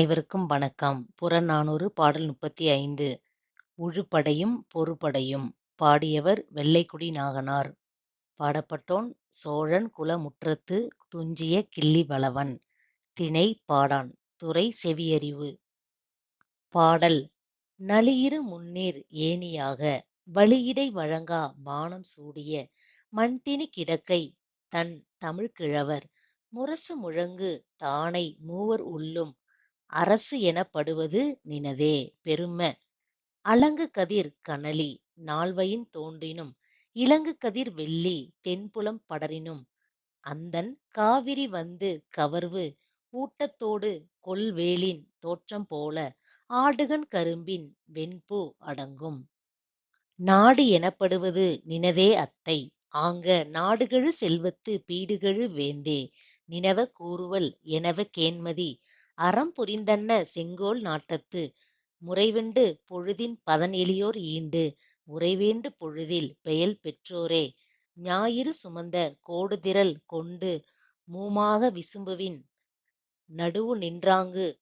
அனைவருக்கும் வணக்கம். புறநானூறு பாடல் முப்பத்தி ஐந்து. உழுப்படையும் பொறுப்படையும் பாடியவர் வெள்ளைக்குடி நாகனார். பாடப்பட்டோன்: சோழன் குலமுற்றத்து துஞ்சிய கிள்ளி வளவன். திணை: பாடான் துறை: செவியறிவு. பாடல் நளியிரு முன்னீர் ஏணியாக வழியிடை வழங்கா வானம் சூடிய மண்தினி கிடக்கை தன் தமிழ்க் கிழவர் முரசு முழங்கு தானை மூவர் உள்ளும் அரசு எனப்படுவது நினதே பெரும! அலங்குகதிர் கனலி நால்வயின் தோன்றினும் இலங்குகதிர் வெள்ளி தென்புலம் படரினும் அந்தண் காவிரி வந்து கவர்வு ஊட்டத்தோடு கொல்வேலின் தோற்றம் போல ஆடுகண் கரும்பின் வெண்பூ அடங்கும். நாடு எனப்படுவது நினதே அத்தை. ஆங்க நாடுகெழு செல்வத்து பீடுகெழு வேந்தே! நினவ கூறுவல் எனவ கேண்மதி அறம் புரிந்தன்ன செங்கோல் நாட்டத்து. முறைவெண்டு பொழுதின் பதன் எளியோர் ஈண்டு. உறைவேண்டு பொழுதில் பெயல் பெற்றோரே. ஞாயிறு சுமந்த கோடுதிரள் கொண்டு மூமாக விசும்புவின். நடுவுநின்றாங்குக்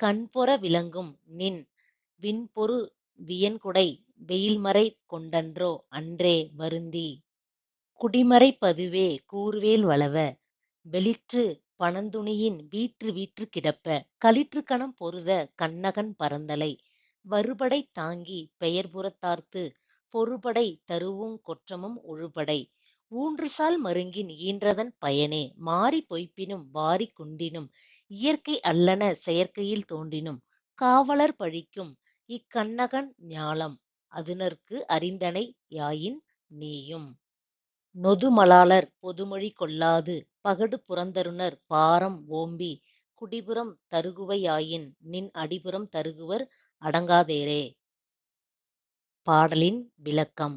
கண்பொற விளங்கும் நின். விண்பொரு வியன்குடை வெயில்மறை கொண்டன்றோ அன்றே வருந்தி. குடிமறைப் பதுவே கூர்வேல் வளவ! வெளிற்று பணந்துணியின் வீற்று வீற்று கிடப்ப! களிற்றுக்கணம் பொருத கண்ணகன் பரந்தலை வருபடை பெயர் புறத்தார்த்து பொருபடை தருவும் கொற்றமும் உழுபடை ஊன்றுசால் மருங்கின் ஈன்றதன் பயனே மாறி பொய்ப்பினும் வாரிக் குண்டினும் இயற்கை அல்லன செயற்கையில் தோன்றினும் காவலர் பழிக்கும் இக்கண்ணகன் ஞாலம் அதுனர்க்கு அறிந்தனை யாயின் நீயும்! நொதுமலாளர் பொதுமொழி கொள்ளாது. பகடு புறந்தருநர் பாரம் ஓம்பி. குடிபுறம் தருகுவை யாயின் நின் அடிபுறம் தருகுவர் அடங்காதேரே. பாடலின் விளக்கம்.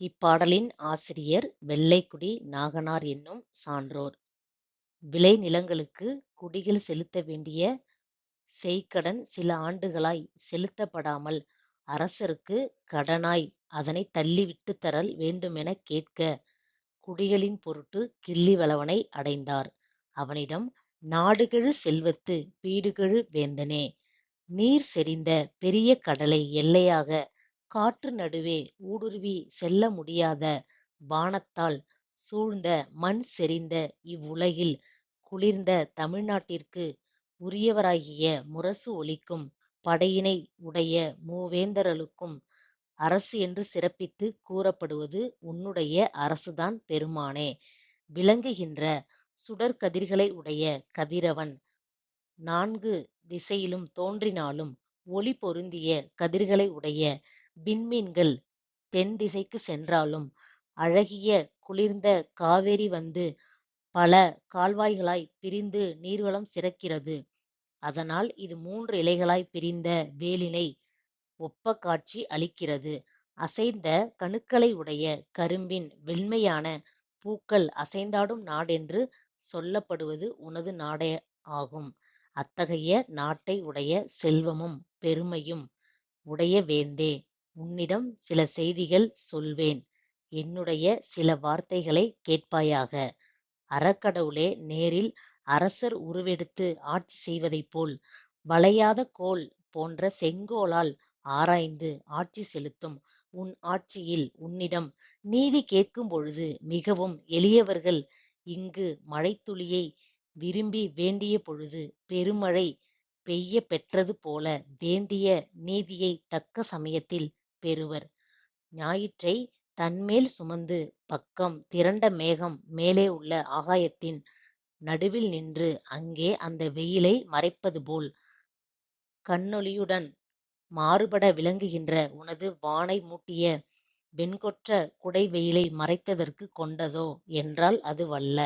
இப்பாடலின் ஆசிரியர் வெள்ளைக்குடி நாகனார் என்னும் சான்றோர். விளை நிலங்களுக்கு குடிகள் செலுத்த வேண்டிய செய்கடன் சில ஆண்டுகளாய் செலுத்தப்படாமல் அரசருக்கு கடனாய் அதனைத் தள்ளி விட்டுத் தரல் வேண்டுமெனக் கேட்க குடிகளின் பொருட்டு கிள்ளி வளவனை அடைந்தார். அவனிடம் நாடுகெழு செல்வத்து வீடுகெழு வேந்தனே! நீர் செறிந்த பெரிய கடலை எல்லையாகக் காற்று நடுவே ஊடுருவிச் செல்ல முடியாத வானத்தால் சூழ்ந்த மண் செறிந்த இவ் உலகில் குளிர்ந்த தமிழ்நாட்டிற்கு உரியவராகிய முரசு ஒலிக்கும் படையினை உடைய மூவேந்தரலுக்கும் அரசு என்று சிறப்பித்துக் கூறப்படுவது உன்னுடைய அரசுதான் பெருமானே! விளங்குகின்ற சுடர்க்கதிர்களை உடைய கதிரவன் நான்கு திசையிலும் தோன்றினாலும் ஒளி பொருந்திய கதிர்களை உடைய விண்மீன்கள் தென் திசைக்கு சென்றாலும் அழகிய குளிர்ந்த காவேரி வந்து பல கால்வாய்களாய்ப் பிரிந்து நீர்வளம் சிறக்கிறது. அதனால் இது மூன்று இலைகளாய்ப் பிரிந்த வேலினை ஒப்ப காட்சி அளிக்கிறது. அசைந்த கணுக்களை உடைய கரும்பின் வெண்மையான பூக்கள் அசைந்தாடும் நாடென்று சொல்லப்படுவது உனது நாடே ஆகும். அத்தகைய நாட்டை உடைய செல்வமும் பெருமையும் உடைய வேந்தே! உன்னிடம் சில செய்திகள் சொல்வேன் என்னுடைய சில வார்த்தைகளைக் கேட்பாயாக. அறக்கடவுளே நேரில் அரசர் உருவெடுத்து ஆட்சி செய்வதைப்போல் வளையாத கோல் போன்ற செங்கோலால் ஆராய்ந்து ஆட்சி செலுத்தும் உன் ஆட்சியில் உன்னிடம் நீதி கேட்கும்பொழுது மிகவும் எளியவர்கள் இங்கு மழைத்துளியை விரும்பி வேண்டிய பொழுது பெருமழை பெய்யப் பெற்றது போல வேண்டிய நீதியை தக்க சமயத்தில் பெறுவர். ஞாயிற்றை தன்மேல் சுமந்து பக்கம் திரண்ட மேகம் மேலே உள்ள ஆகாயத்தின் நடுவில் நின்று அங்கே அந்த வெயிலை மறைப்பது போல் கண்ணொளியுடன் மாறுபட விளங்குகின்ற உனது வானை மூட்டிய வெண்கொற்ற குடை வெயிலை மறைத்ததற்குக் கொண்டதோ என்றால் அது வல்ல.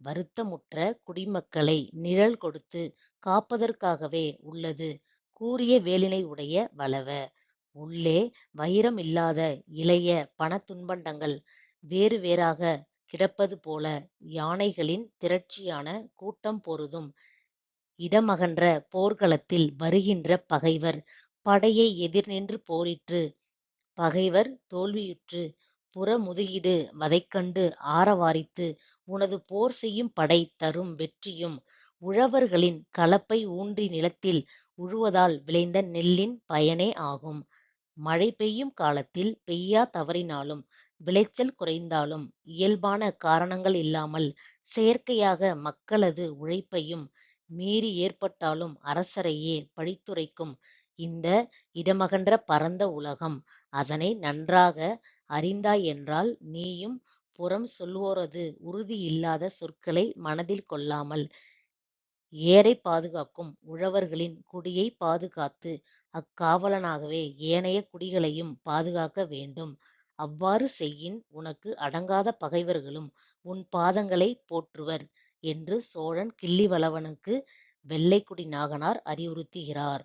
வருத்தமுற்ற குடிமக்களை நிழல் கொடுத்துக் காப்பதற்காகவே உள்ளது கூரிய வேலினை உடைய வளவ! உள்ளே வைரம் இல்லாத இளைய பணத் துன்பண்டங்கள் வேறு வேறாகக் கிடப்பது போல யானைகளின் திரட்சியான கூட்டம் பொருதும் இடமகன்ற போர்க்களத்தில் வருகின்ற பகைவர் படையை எதிர் நின்று பகைவர் தோல்வியுற்று. புறமுதுகிடு வதைக்கண்டு ஆரவாரித்து உனது போர் செய்யும் படை தரும் வெற்றியும் உழவர்களின் கலப்பை ஊன்றி நிலத்தில் உழுவதால் விளைந்த நெல்லின் பயனே ஆகும். மழை பெய்யும் காலத்தில் பெய்யா தவறினாலும் விளைச்சல் குறைந்தாலும் இயல்பான காரணங்கள் இல்லாமல் செயற்கையாக மக்களது உழைப்பையும் மீறி ஏற்பட்டாலும் அரசரையே பழித்துரைக்கும் இந்த இடமகன்ற பரந்த உலகம். அதனை நன்றாக அறிந்தாய் என்றால் நீயும் புறம் சொல்வோரது உறுதி இல்லாத சொற்களை மனதில் கொள்ளாமல் ஏரை பாதுகாக்கும். உழவர்களின் குடியை பாதுகாத்து அக்காவலனாகவே ஏனைய குடிகளையும் பாதுகாக்க வேண்டும். அவ்வாறு செய்யின் உனக்கு அடங்காத பகைவர்களும் உன் பாதங்களை போற்றுவர் என்று சோழன் கிள்ளிவளவனுக்கு வெள்ளைக்குடி நாகனார் அறிவுறுத்துகிறார்.